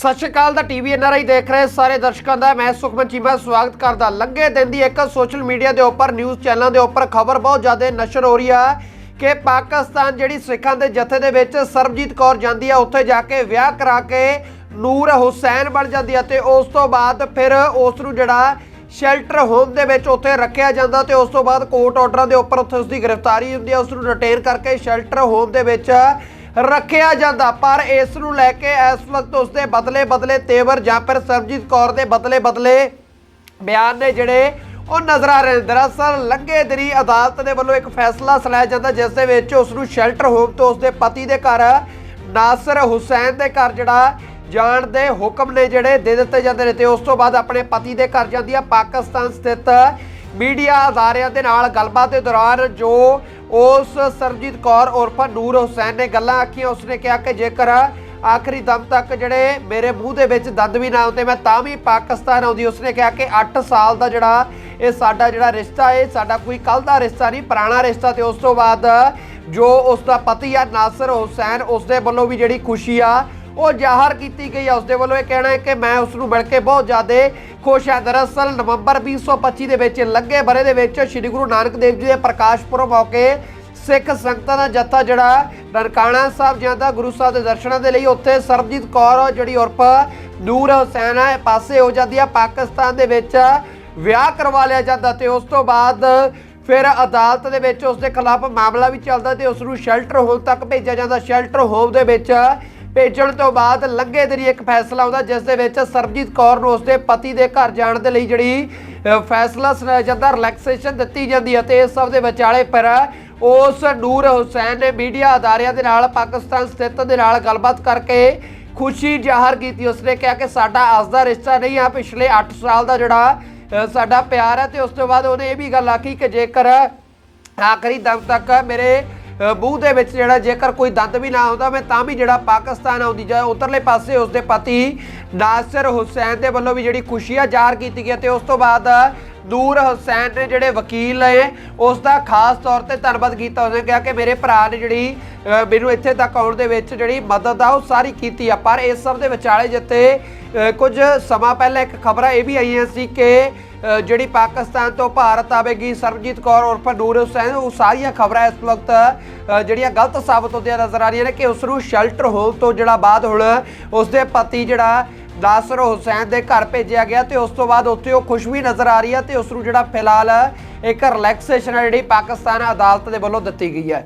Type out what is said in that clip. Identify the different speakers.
Speaker 1: ਸਤਿ ਸ਼੍ਰੀ ਅਕਾਲ ਦਾ TV NRI ਦੇਖ ਰਹੇ ਸਾਰੇ ਦਰਸ਼ਕਾਂ ਦਾ, ਮੈਂ ਸੁਖਮਨ ਚੀਮਾ ਸਵਾਗਤ ਕਰਦਾ। ਲੰਘੇ ਦਿਨ ਦੀ ਇੱਕ ਸੋਸ਼ਲ ਮੀਡੀਆ ਦੇ ਉੱਪਰ, ਨਿਊਜ਼ ਚੈਨਲਾਂ ਦੇ ਉੱਪਰ ਖਬਰ ਬਹੁਤ ਜ਼ਿਆਦਾ ਨਸ਼ਰ ਹੋ ਰਹੀ ਹੈ ਕਿ ਪਾਕਿਸਤਾਨ ਜਿਹੜੀ ਸਿੱਖਾਂ ਦੇ ਜਥੇ ਦੇ ਵਿੱਚ ਸਰਬਜੀਤ ਕੌਰ ਜਾਂਦੀ ਆ, ਉੱਥੇ ਜਾ ਕੇ ਵਿਆਹ ਕਰਾ ਕੇ ਨੂਰ ਹੁਸੈਨ ਬਣ ਜਾਂਦੀ ਹੈ ਤੇ ਉਸ ਤੋਂ ਬਾਅਦ ਫਿਰ ਉਸ ਨੂੰ ਜਿਹੜਾ ਸ਼ੈਲਟਰ ਹੋਮ ਦੇ ਵਿੱਚ ਉੱਥੇ ਰੱਖਿਆ ਜਾਂਦਾ ਤੇ ਉਸ ਤੋਂ ਬਾਅਦ ਕੋਰਟ ਆਰਡਰਾਂ ਦੇ ਉੱਪਰ ਉੱਥੇ ਉਸ ਦੀ ਗ੍ਰਿਫਤਾਰੀ ਹੁੰਦੀ ਆ, ਉਸ ਨੂੰ ਰਿਟੇਨ ਕਰਕੇ ਸ਼ੈਲਟਰ ਹੋਮ ਦੇ ਵਿੱਚ ਰੱਖਿਆ ਜਾਂਦਾ, ਪਰ ਇਸ ਨੂੰ ਲੈ ਕੇ ਇਸ ਵਕਤ ਉਸਦੇ ਬਦਲੇ ਬਦਲੇ ਤੇਵਰ ਜਾਂ ਫਿਰ ਸਰਬਜੀਤ ਕੌਰ ਦੇ ਬਦਲੇ ਬਦਲੇ ਬਿਆਨ ਨੇ ਜਿਹੜੇ ਉਹ ਨਜ਼ਰ ਆ ਰਹੇ ਨੇ। ਦਰਅਸਲ ਲੰਘੇ ਦਿਨੀ ਅਦਾਲਤ ਦੇ ਵੱਲੋਂ ਇੱਕ ਫੈਸਲਾ ਸੁਣਾਇਆ ਜਾਂਦਾ, ਜਿਸ ਦੇ ਵਿੱਚ ਉਸ ਨੂੰ ਸ਼ੈਲਟਰ ਹੋਮ ਤੋਂ ਉਸਦੇ ਪਤੀ ਦੇ ਘਰ, ਨਾਸਰ ਹੁਸੈਨ ਦੇ ਘਰ ਜਿਹੜਾ ਜਾਣ ਦੇ ਹੁਕਮ ਨੇ ਜਿਹੜੇ ਦੇ ਦਿੱਤੇ ਜਾਂਦੇ ਨੇ ਤੇ ਉਸ ਤੋਂ ਬਾਅਦ ਆਪਣੇ ਪਤੀ ਦੇ ਘਰ ਜਾਂਦੀ ਆ। ਪਾਕਿਸਤਾਨ ਸਥਿਤ ਮੀਡੀਆ ਅਦਾਰਿਆਂ ਦੇ ਨਾਲ ਗੱਲਬਾਤ ਦੇ ਦੌਰਾਨ ਜੋ ਉਸ ਸਰਜੀਤ ਕੌਰ ਉਰਫ ਨੂਰ ਹੁਸੈਨ ਨੇ ਗੱਲਾਂ ਆਖੀਆਂ। ਉਸਨੇ ਕਿਹਾ ਕਿ ਜੇਕਰ ਆਖਰੀ ਦਮ ਤੱਕ ਜਿਹੜੇ ਮੇਰੇ ਮੂੰਹ ਦੇ ਵਿੱਚ ਦੰਦ ਵੀ ਨਾ ਆਉਂਦੇ ਮੈਂ ਤਾਂ ਵੀ ਪਾਕਿਸਤਾਨ ਆਉਂਦੀ। ਉਸਨੇ ਕਿਹਾ ਕਿ 8 ਸਾਲ ਦਾ ਜਿਹੜਾ ਇਹ ਸਾਡਾ ਜਿਹੜਾ ਰਿਸ਼ਤਾ ਹੈ ਸਾਡਾ ਕੋਈ ਕੱਲ ਦਾ ਰਿਸ਼ਤਾ ਨਹੀਂ, ਪੁਰਾਣਾ ਰਿਸ਼ਤਾ। ਤੇ ਉਸ ਤੋਂ ਬਾਅਦ ਜੋ ਉਸ ਦਾ ਪਤੀ ਆ ਨਾਸਰ ਹੁਸੈਨ ਉਸ ਦੇ ਵੱਲੋਂ ਵੀ ਜਿਹੜੀ ਖੁਸ਼ੀ ਆ ਉਹ ਜ਼ਾਹਰ ਕੀਤੀ ਗਈ ਹੈ ਉਸ ਦੇ ਵੱਲੋਂ ਇਹ ਕਹਿਣਾ ਹੈ ਕਿ ਮੈਂ ਉਸ ਨੂੰ ਮਿਲ ਕੇ ਬਹੁਤ ਜ਼ਿਆਦਾ ਖੁਸ਼ ਹਾਂ। ਦਰਅਸਲ ਨਵੰਬਰ 2025 ਦੇ ਵਿੱਚ, ਲੱਗੇ ਬਰੇ ਦੇ ਵਿੱਚ ਸ੍ਰੀ ਗੁਰੂ ਨਾਨਕ ਦੇਵ ਜੀ ਦੇ ਪ੍ਰਕਾਸ਼ ਪੁਰਬ ਮੌਕੇ ਸਿੱਖ ਸੰਗਤਾਂ ਦਾ ਜੱਥਾ ਜਿਹੜਾ ਨਨਕਾਣਾ ਸਾਹਿਬ ਜਾਂਦਾ ਗੁਰੂ ਸਾਹਿਬ ਦੇ ਦਰਸ਼ਨਾਂ ਦੇ ਲਈ ਉੱਥੇ ਸਰਬਜੀਤ ਕੌਰ ਜਿਹੜੀ ਉਰਫ ਨੂਰ ਹੁਸੈਨ ਹੈ ਪਾਸੇ ਹੋ ਜਾਂਦੀ ਆ। ਪਾਕਿਸਤਾਨ ਦੇ ਵਿੱਚ ਵਿਆਹ ਕਰਵਾ ਲਿਆ ਜਾਂਦਾ ਤੇ ਉਸ ਤੋਂ ਬਾਅਦ ਫਿਰ ਅਦਾਲਤ ਦੇ ਵਿੱਚ ਉਸ ਦੇ ਖਿਲਾਫ ਮਾਮਲਾ ਵੀ ਚੱਲਦਾ ਤੇ ਉਸ ਨੂੰ ਸ਼ੈਲਟਰ ਹੋਮ ਤੱਕ ਭੇਜਿਆ ਜਾਂਦਾ। ਸ਼ੈਲਟਰ ਹੋਮ ਦੇ ਵਿੱਚ ਭੇਜਣ ਤੋਂ ਬਾਅਦ ਲੱਗੇ ਦਿਨੀ ਇੱਕ ਫੈਸਲਾ ਆਉਂਦਾ, ਜਿਸ ਦੇ ਵਿੱਚ ਸਰਬਜੀਤ ਕੌਰ ਨੂੰ ਉਸਦੇ ਪਤੀ ਦੇ ਘਰ ਜਾਣ ਦੇ ਲਈ ਜਿਹੜੀ ਫੈਸਲਾ ਸੁਣਾਇਆ ਜਾਂਦਾ ਰਿਲੈਕਸੇਸ਼ਨ ਦਿੱਤੀ ਜਾਂਦੀ ਹੈ ਤੇ ਇਸ ਸਭ ਦੇ ਵਿਚਾਲੇ ਪਰ ਉਸ ਨੂਰ ਹੁਸੈਨ ਨੇ ਮੀਡੀਆ ਅਦਾਰਿਆਂ ਦੇ ਨਾਲ, ਪਾਕਿਸਤਾਨ ਸਥਿਤ ਦੇ ਨਾਲ ਗੱਲਬਾਤ ਕਰਕੇ ਖੁਸ਼ੀ ਜ਼ਾਹਰ ਕੀਤੀ। ਉਸਨੇ ਕਿਹਾ ਕਿ ਸਾਡਾ ਅੱਜ ਦਾ ਰਿਸ਼ਤਾ ਨਹੀਂ ਆ, ਪਿਛਲੇ 8 ਸਾਲ ਦਾ ਜਿਹੜਾ ਸਾਡਾ ਪਿਆਰ ਹੈ ਤੇ ਉਸ ਤੋਂ ਬਾਅਦ ਉਹਨੇ ਇਹ ਵੀ ਗੱਲ ਆਖੀ ਕਿ ਜੇਕਰ ਆਖਰੀ ਦਮ ਤੱਕ ਮੇਰੇ ਮੂੰਹ ਦੇ ਵਿੱਚ ਜਿਹੜਾ ਜੇਕਰ ਕੋਈ ਦੰਦ ਵੀ ਨਾ ਆਉਂਦਾ ਮੈਂ ਤਾਂ ਵੀ ਜਿਹੜਾ ਪਾਕਿਸਤਾਨ ਆਉਂਦੀ ਜਾਂ ਉਧਰਲੇ ਪਾਸੇ ਉਸਦੇ ਪਤੀ ਨਾਸਰ ਹੁਸੈਨ ਦੇ ਵੱਲੋਂ ਵੀ ਜਿਹੜੀ ਖੁਸ਼ੀ ਆ ਜ਼ਾਹਰ ਕੀਤੀ ਗਈ ਹੈ ਤੇ ਉਸ ਤੋਂ ਬਾਅਦ ਨੂਰ ਹੁਸੈਨ ਨੇ ਜਿਹੜੇ ਵਕੀਲ ਨੇ ਉਸ ਦਾ ਖਾਸ ਤੌਰ ਤੇ ਧੰਨਵਾਦ ਕੀਤਾ। ਉਸਨੇ ਕਿਹਾ ਕਿ ਮੇਰੇ ਭਰਾ ਨੇ ਜਿਹੜੀ ਮੈਨੂੰ ਇੱਥੇ ਤੱਕ ਆਉਣ ਦੇ ਵਿੱਚ ਜਿਹੜੀ ਮਦਦ ਆ, ਉਹ ਸਾਰੀ ਕੀਤੀ ਆ। ਪਰ ਇਸ ਸਭ ਦੇ ਵਿਚਾਲੇ ਜਿੱਤੇ ਕੁਝ ਸਮਾਂ ਪਹਿਲਾਂ ਇੱਕ ਖਬਰਾਂ ਇਹ ਵੀ ਆਈਆਂ ਸੀ ਕਿ ਜਿਹੜੀ ਪਾਕਿਸਤਾਨ ਤੋਂ ਭਾਰਤ ਆਵੇਗੀ, ਸਰਬਜੀਤ ਕੌਰ ਉਰਫ ਨੂਰ ਹੁਸੈਨ, ਉਹ ਸਾਰੀਆਂ ਖਬਰਾਂ ਇਸ ਵਕਤ ਜਿਹੜੀਆਂ ਗਲਤ ਸਾਬਤ ਹੁੰਦੀਆਂ ਨਜ਼ਰ ਆ ਰਹੀਆਂ ਨੇ ਕਿ ਉਸ ਨੂੰ ਸ਼ੈਲਟਰ ਹੋਮ ਤੋਂ ਜਿਹੜਾ ਬਾਅਦ ਹੁਣ ਉਸ ਦੇ ਪਤੀ ਜਿਹੜਾ ਨਾਸਰ ਹੁਸੈਨ ਦੇ ਘਰ ਭੇਜਿਆ ਗਿਆ ਤੇ ਉਸ ਤੋਂ ਬਾਅਦ ਉੱਥੇ ਉਹ ਖੁਸ਼ ਵੀ ਨਜ਼ਰ ਆ ਰਹੀ ਹੈ ਤੇ ਉਸ ਨੂੰ ਜਿਹੜਾ ਫਿਲਹਾਲ ਇੱਕ ਰਿਲੈਕਸੇਸ਼ਨ ਜਿਹੜੀ ਪਾਕਿਸਤਾਨ ਅਦਾਲਤ ਦੇ ਵੱਲੋਂ ਦਿੱਤੀ ਗਈ ਹੈ।